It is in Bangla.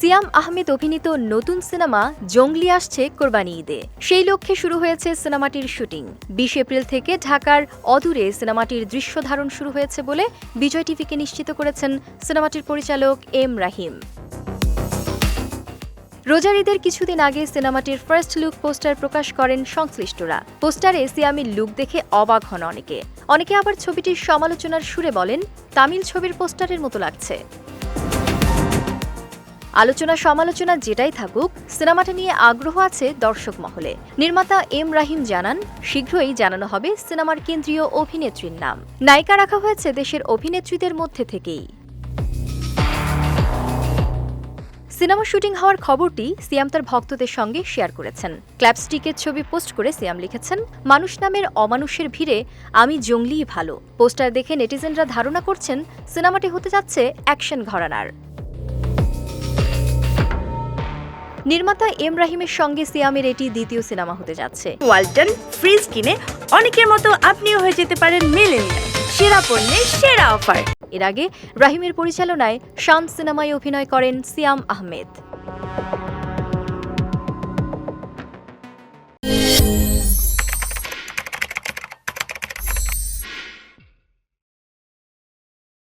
সিয়াম আহমেদ অভিনীত নতুন সিনেমা জঙ্গলি আসছে কোরবানি ঈদে। সেই লক্ষ্যে শুরু হয়েছে সিনেমাটির শুটিং। বিশ এপ্রিল থেকে ঢাকার অদূরে সিনেমাটির দৃশ্য ধারণ শুরু হয়েছে বলে বিজয় টিভিকে নিশ্চিত করেছেন সিনেমাটির পরিচালক এম রাহিম। রোজার ঈদের কিছুদিন আগে সিনেমাটির ফার্স্ট লুক পোস্টার প্রকাশ করেন সংশ্লিষ্টরা। পোস্টারে সিয়ামির লুক দেখে অবাক হন অনেকে। অনেকে আবার ছবিটির সমালোচনার সুরে বলেন, তামিল ছবির পোস্টারের মতো লাগছে। আলোচনা সমালোচনা যেটাই থাকুক, সিনেমাটা নিয়ে আগ্রহ আছে দর্শক মহলে। নির্মাতা এম রাহিম জানান, শীঘ্রই জানানো হবে সিনেমার কেন্দ্রীয় অভিনেত্রীর নাম। নায়িকা রাখা হয়েছে দেশের অভিনেত্রীদের মধ্যে থেকেই। সিনেমা শুটিং হওয়ার খবরটি সিয়াম তার ভক্তদের সঙ্গে শেয়ার করেছেন। ক্ল্যাপস্টিকের ছবি পোস্ট করে সিয়াম লিখেছেন, মানুষ নামের অমানুষের ভিড়ে আমি জঙ্গলিই ভালো। পোস্টার দেখে নেটিজেনরা ধারণা করছেন, সিনেমাটি হতে যাচ্ছে অ্যাকশন ঘরানার। নির্মাতা এম রাহিমের সঙ্গে সিয়ামের এটি দ্বিতীয় সিনেমা হতে যাচ্ছে। ওয়ালটন ফ্রিজ কিনে অনেকের মতো আপনিও হয়ে যেতে পারেন মেলেনিয়া সেরা পণ্যের সেরা অফার। এর আগে রাহিমের পরিচালনায় শান সিনেমায় অভিনয় করেন সিয়াম আহমেদ।